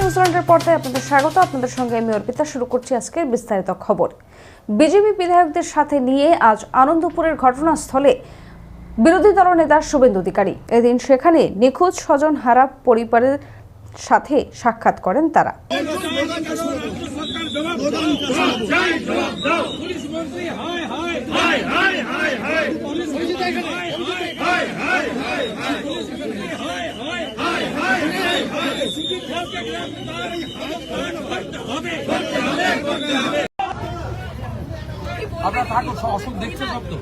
নিউজিল্যান্ডের পর্দায় আপনাদের স্বাগত। আপনাদের সঙ্গে আমি অর্পিতা। শুরু করছি আজকের বিস্তারিত খবর। বিজেপি বিধায়কদের সাথে নিয়ে আজ আনন্দপুরের ঘটনাস্থলে বিরোধী দল নেতা শুভেন্দু অধিকারী। এদিন সেখানে নিখোঁজ স্বজন হারা পরিবারের সাথে সাক্ষাৎ করেন তারা। আপনার থাকুন অসুখ দেখছে সব তো।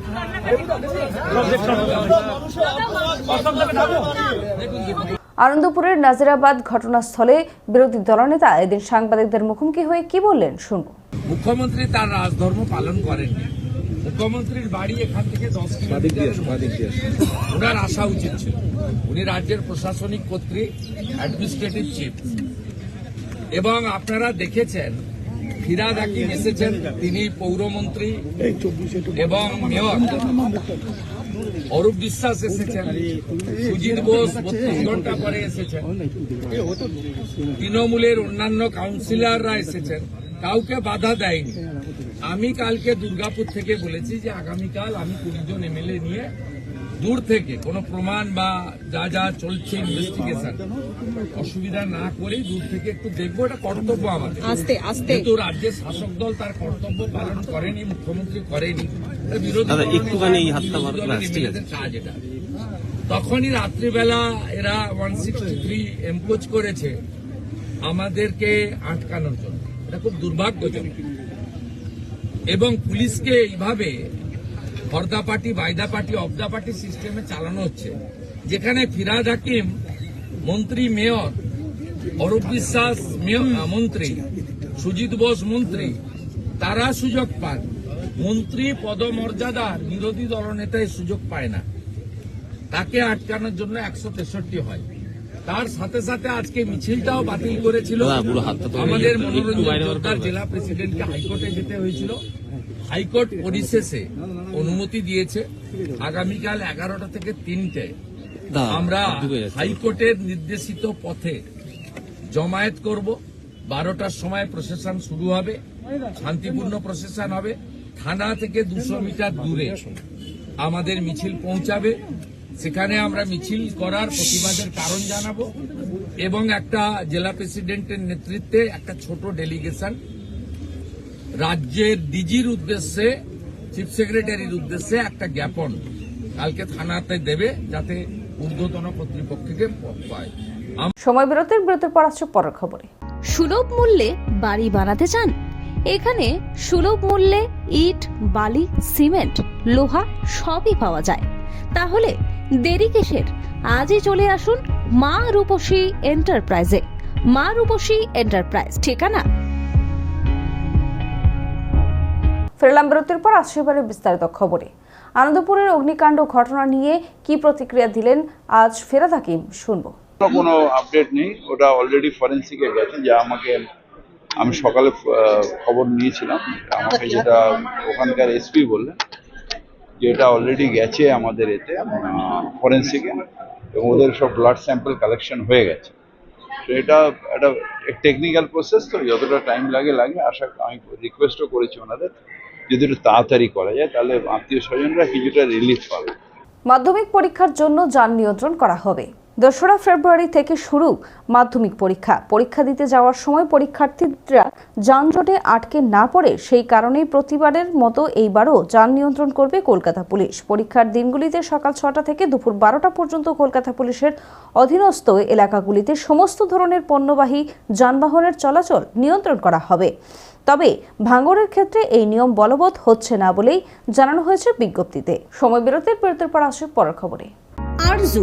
আনন্দপুরের নাজিরাবাদ ঘটনাস্থলে বিরোধী দলনেতা এদিন সাংবাদিকদের মুখোমুখি হয়ে কি বললেন শুনব মুখ্যমন্ত্রী তার রাজধর্ম পালন করেননি। মুখ্যমন্ত্রীর বাড়ি এখান থেকে দশ কিলোমিটার ওনার আসা উচিত ছিল। উনি রাজ্যের প্রশাসনিক কর্তৃক অ্যাডমিনিস্ট্রেটিভ চিফ এবং আপনারা দেখেছেন ফিরাদ হাকিম এসেছেন তিনি পৌরমন্ত্রী এবং মেয়র। অরূপ বিশ্বাস এসেছেন সুজিত বোস বত্রিশ ঘণ্টা পরে এসেছেন। তৃণমূলের অন্যান্য কাউন্সিলররা এসেছেন। কাউকে বাধা দেয়নি। আমি কালকে দুর্গাপুর থেকে বলেছি যে আগামীকাল আমি কুড়ি জন এমএলএ নিয়ে দূর থেকে কোনো প্রমাণ বা যা যা চলছে ইনভেস্টিগেশন অসুবিধা না করেই দূর থেকে একটু দেখব। এটা কর্তব্য আমাদের। আস্তে আস্তে। যেহেতু রাজ্যের শাসক দল তার কর্তব্য পালন করেনি মুখ্যমন্ত্রী করেনি কাজ এটা। তখনই রাত্রিবেলা এরা ওয়ান সিক্সটি থ্রি এম্পোজ করেছে আমাদেরকে আটকানোর জন্য। এটা খুব দুর্ভাগ্যজনক। এবং পুলিশকে এইভাবে হরদা পার্টি, বাইদা পার্টি, অবদা পার্টি সিস্টেমে চালানো হচ্ছে। যেখানে ফিরাদ হাকিম, মন্ত্রী, মেয়র, অরূপ বিশ্বাস মন্ত্রী, সুজিত বোস মন্ত্রী, তারা সুযোগ পান। মন্ত্রী পদমর্যাদার বিরোধী দলনেতা এই সুযোগ পায় না। তাকে আটকানোর জন্য একশো তেষট্টি হয়। তার সাথে সাথে আজকে মিছিলটাও বাতিল করেছিল। আমাদের মনোরঞ্জন সরকার জেলা প্রেসিডেন্টকে হাইকোর্টে যেতে হয়েছিল। হাইকোর্ট পরিশেষে অনুমতি দিয়েছে। আগামীকাল এগারোটা থেকে তিনটে আমরা হাইকোর্টের নির্দেশিত পথে জমায়েত করব। বারোটার সময় প্রসেশন শুরু হবে। শান্তিপূর্ণ প্রসেশন হবে। থানা থেকে দুশো মিটার দূরে আমাদের মিছিল পৌঁছাবে। সেখানে আমরা মিছিল করার প্রতিবাদের কারণ জানাব এবং একটা জেলা প্রেসিডেন্টের নেতৃত্বে একটা ছোট ডেলিগেশন। রাজ্যের ডিজির উদ্দেশ্যে চিফ সেক্রেটারির উদ্দেশ্যে একটা জ্ঞাপন কালকে থানাতে দেবে যাতে ঊর্ধ্বতন কর্তৃপক্ষকে পায়। সময় বিরতির বিরতির পর আসছে পরের খবরে। সুলভ মূল্যে বাড়ি বানাতে চান? এখানে সুলভ মূল্যে ইট বালি সিমেন্ট লোহা সবই পাওয়া যায়। তাহলে দেরি কিসের? আজই চলে আসুন মা রূপসী এন্টারপ্রাইজে। মা রূপসী এন্টারপ্রাইজ ঠিকানা? ফেরলাম বিরতির পর আসছে এবারে বিস্তারিত খবরে। আনন্দপুরের অগ্নিকাণ্ড ঘটনা নিয়ে কি প্রতিক্রিয়া দিলেন আজ ফেরাদ হাকিম শুনব। কোনো আপডেট নেই ওটা অলরেডি ফরেন্সিকে গেছে যা আমাকে আমি সকালে আহ, খবর নিয়েছিলাম। আমাকে যেটা ওখানকার এসপি বললেন যে এটা অলরেডি গেছে আমাদের এতে ফরেন্সিকে এবং ওদের সব ব্লাড স্যাম্পল কালেকশন হয়ে গেছে। তো এটা একটা টেকনিক্যাল প্রসেস তো যতটা টাইম লাগে লাগে। আশা, আমি রিকোয়েস্টও করেছি ওনাদের। যদি একটু তাড়াতাড়ি করা যায়, তাহলে আত্মীয় স্বজনরা কিছুটা রিলিফ পাবে। মাধ্যমিক পরীক্ষার জন্য যান নিয়ন্ত্রণ করা হবে। দোসরা ফেব্রুয়ারি থেকে শুরু মাধ্যমিক পরীক্ষা। পরীক্ষা দিতে যাওয়ার সময় পরীক্ষার্থীরা যানজটে আটকে না পড়ে সেই কারণেই প্রতিবারের মতো এইবারও যান নিয়ন্ত্রণ করবে কলকাতা পুলিশ। পরীক্ষার দিনগুলিতে সকাল ছটা থেকে দুপুর বারোটা পর্যন্ত কলকাতা পুলিশের অধীনস্থ এলাকাগুলিতে সমস্ত ধরনের পণ্যবাহী যানবাহনের চলাচল নিয়ন্ত্রণ করা হবে। তবে ভাঙড়ের ক্ষেত্রে এই নিয়ম বলবৎ হচ্ছে না বলেই জানানো হয়েছে বিজ্ঞপ্তিতে। সময় বিরতির বিরতির পর আসে পরের খবরে। Arzu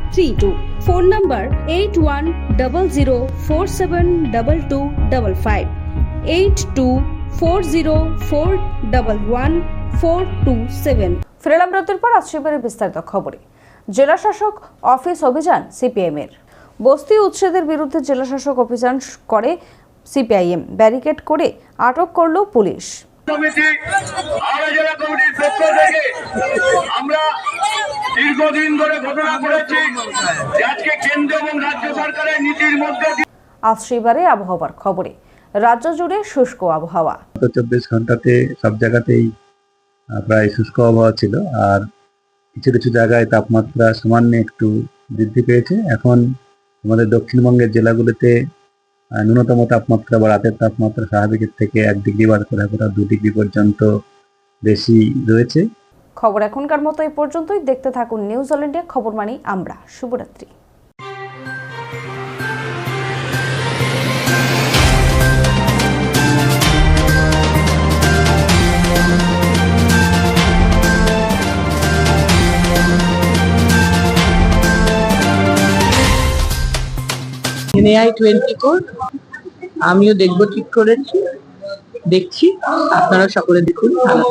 three two phone number eight one double zero four seven double two double five eight two four zero four double one four two seven ফিরলাম বিরতির পর এবারে বিস্তারিত খবরে। জেলাশাসক অফিস অভিযান সিপিএম এর বস্তি উচ্ছেদের বিরুদ্ধে জেলাশাসক অভিযান করে সিপিআইএম। ব্যারিকেড করে আটক করল পুলিশ। কমিটি হাওড়া জেলা কমিটির পক্ষ থেকে আমরা দীর্ঘদিন ধরে ঘটনা করেছি আজকে কেন্দ্র এবং রাজ্য সরকারের নীতির মধ্যে দিয়ে আসছে আবহাওয়ার খবরে। রাজ্য জুড়ে শুষ্ক আবহাওয়া। গত চব্বিশ ঘন্টাতে সব জায়গাতেই প্রায় শুষ্ক আবহাওয়া ছিল আর কিছু কিছু জায়গায় তাপমাত্রা সামান্য একটু বৃদ্ধি পেয়েছে। এখন আমাদের দক্ষিণবঙ্গের জেলাগুলিতে ন্যূনতম তাপমাত্রা বা রাতের তাপমাত্রা স্বাভাবিকের থেকে এক ডিগ্রি বা করে কোথাও দু ডিগ্রি পর্যন্ত বেশি রয়েছে। খবর এখনকার মতো এই পর্যন্তই। দেখতে থাকুন নিউজ খবর মানি আমরা। শুভরাত্রি। টোয়েন্টি আমিও দেখব ঠিক করেছি দেখছি আপনারা সকলে দেখুন ভালো